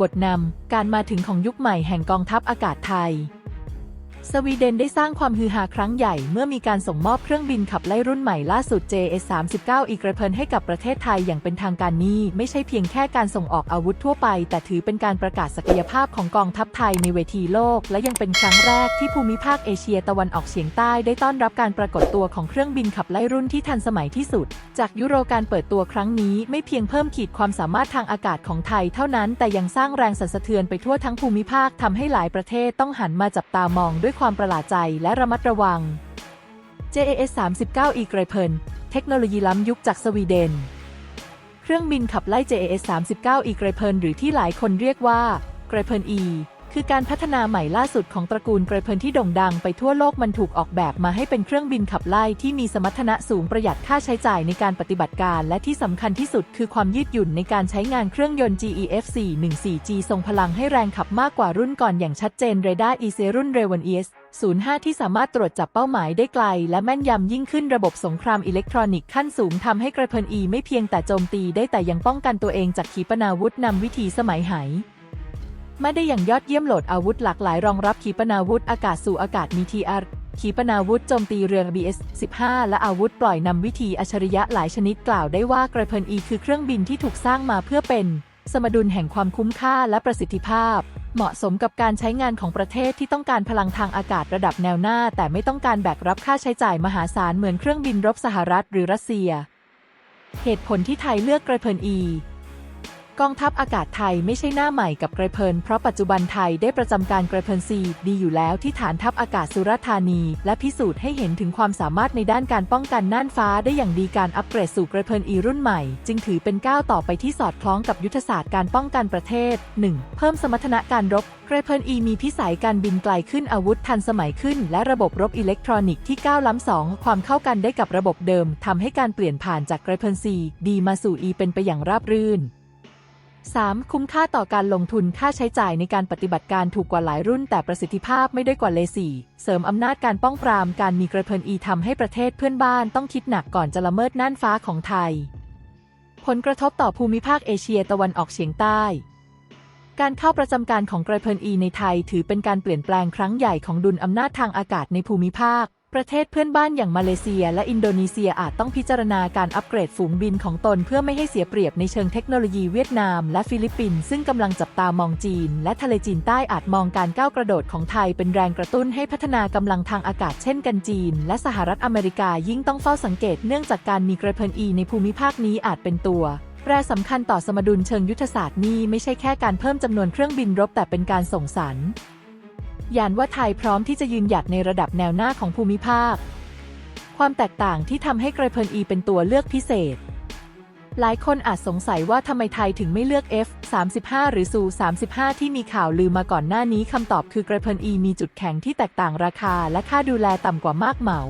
บทนำการมาถึงของยุคใหม่แห่งกองทัพอากาศไทย สวีเดนได้สร้างความฮือฮาครั้งใหญ่เมื่อมีการส่งมอบเครื่องบินขับไล่รุ่นใหม่ล่าสุด JS-39 อีกระเพินให้กับประเทศไทยอย่างเป็นทางการนี่ไม่ใช่เพียงแค่การส่งออกอาวุธทั่วไป แต่ถือเป็นการประกาศศักยภาพของกองทัพไทยในเวทีโลก และยังเป็นครั้งแรกที่ภูมิภาคเอเชียตะวันออกเฉียงใต้ได้ต้อนรับการปรากฏตัวของเครื่องบินขับไล่รุ่นที่ทันสมัยที่สุด จากยุโรการเปิดตัวครั้งนี้ไม่เพียงเพิ่มขีดความสามารถทางอากาศของไทยเท่านั้น แต่ยังสร้างแรงสั่นสะเทือนไปทั่วทั้งภูมิภาคทำให้หลายประเทศต้องหันมาจับตามองด้วยความประหลาดใจและระมัดระวัง JAS 39อีไกรเพินเทคโนโลยีล้ำยุคจากสวีเดน เครื่องบินขับไล่ JAS 39อีไกรเพินหรือที่หลายคนเรียกว่า Gripen E คือการพัฒนาใหม่ล่าสุดของตระกูลไกรเพินที่โด่งดังไปทั่วโลกมันถูกออกแบบมาให้เป็นเครื่องบินขับไล่ที่มีสมรรถนะสูงประหยัดค่าใช้จ่ายในการปฏิบัติการ และที่สำคัญที่สุดคือความยืดหยุ่นในการใช้งานเครื่องยนต์ GEF 414G ทรงพลังให้แรงขับมากกว่ารุ่นก่อนอย่างชัดเจนเรดาร์ EC รุ่น r a v e n ES 05 ที่สามารถตรวจจับเป้าหมายได้ไกล และแม่นยำยิ่งขึ้นระบบสงครามอิเล็กทรอนิกส์ขั้นสูงทำให้กระเพิน E ไม่เพียงแต่โจมตีได้แต่ยังป้องกันตัวเองจากขีปนาวุธนำวิธีสมัยไห มาได้อย่างยอดเยี่ยมโหลดอาวุธหลากหลายรองรับขีปนาวุธอากาศสู่อากาศมี TR ขีปนาวุธโจมตีเรือ BS 15 และอาวุธปล่อยนำวิธีอัจฉริยะหลายชนิดกล่าวได้ว่ากระเพิน E คือเครื่องบินที่ถูกสร้างมาเพื่อเป็น สมดุลแห่งความคุ้มค่าและประสิทธิภาพ เหมาะสมกับการใช้งานของประเทศที่ต้องการพลังทางอากาศระดับแนวหน้า แต่ไม่ต้องการแบกรับค่าใช้จ่ายมหาศาลเหมือนเครื่องบินรบสหรัฐหรือรัสเซีย เหตุผลที่ไทยเลือกกระเพิน E กองทัพอากาศไทยไม่ใช่หน้าใหม่กับไกรเพลินเพราะปัจจุบันไทยได้ประจำการไกรเพลินซีดีอยู่แล้วที่ฐานทัพอากาศสุราษฎร์ธานี และพิสูจน์ให้เห็นถึงความสามารถในด้านการป้องกันน่านฟ้าได้อย่างดีการอัปเกรดสู่ไกรเพลินอีรุ่นใหม่ จึงถือเป็นก้าวต่อไปที่สอดคล้องกับยุทธศาสตร์การป้องกันประเทศ 1. เพิ่มสมรรถนะการรบไกรเพลินอีมีพิสัยการบินไกลขึ้นอาวุธทันสมัยขึ้น และระบบรบอิเล็กทรอนิกส์ที่ก้าวล้ำสองความเข้ากันได้กับระบบเดิมทำให้การเปลี่ยนผ่านจากไกรเพลินซีดีมาสู่อีเป็นไปอย่างราบรื่น 3. คุ้มค่าต่อการลงทุนค่าใช้จ่ายในการปฏิบัติการถูกกว่าหลายรุ่น แต่ประสิทธิภาพไม่ได้กว่าเลสี่เสริมอำนาจการป้องปรามการมีกระเพินอีทำให้ประเทศเพื่อนบ้านต้องคิดหนักก่อนจะละเมิดน่านฟ้าของไทย ผลกระทบต่อภูมิภาคเอเชียตะวันออกเฉียงใต้ การเข้าประจำการของกระเพินอีในไทย ถือเป็นการเปลี่ยนแปลงครั้งใหญ่ของดุลอำนาจทางอากาศในภูมิภาค ประเทศเพื่อนบ้านอย่างมาเลเซีย และอินโดนีเซียอาจต้องพิจารณาการอัปเกรดฝูงบินของตนเพื่อไม่ให้เสียเปรียบในเชิงเทคโนโลยีเวียดนาม และฟิลิปปินส์ซึ่งกำลังจับตามองจีน และทะเลจีนใต้อาจมองการก้าวกระโดดของไทยเป็นแรงกระตุ้นให้พัฒนากำลังทางอากาศเช่นกันจีน และสหรัฐอเมริกายิ่งต้องเฝ้าสังเกตเนื่องจากการมีกระเพินอีในภูมิภาคนี้อาจเป็นตัวแปรสำคัญต่อสมดุลเชิงยุทธศาสตร์นี้ไม่ใช่แค่การเพิ่มจำนวนเครื่องบินรบแต่เป็นการส่งสรร ยานว่าไทยพร้อมที่จะยืนหยัดในระดับแนวหน้าของภูมิภาค ความแตกต่างที่ทำให้ไกรเพลินอีเป็นตัวเลือกพิเศษ หลายคนอาจสงสัยว่าทำไมไทยถึงไม่เลือก F-35 หรือซู35 ที่มีข่าวลือมาก่อนหน้านี้คำตอบคือไกรเพลินอีมีจุดแข็งที่แตกต่างราคาและค่าดูแลต่ำกว่ามากเหมา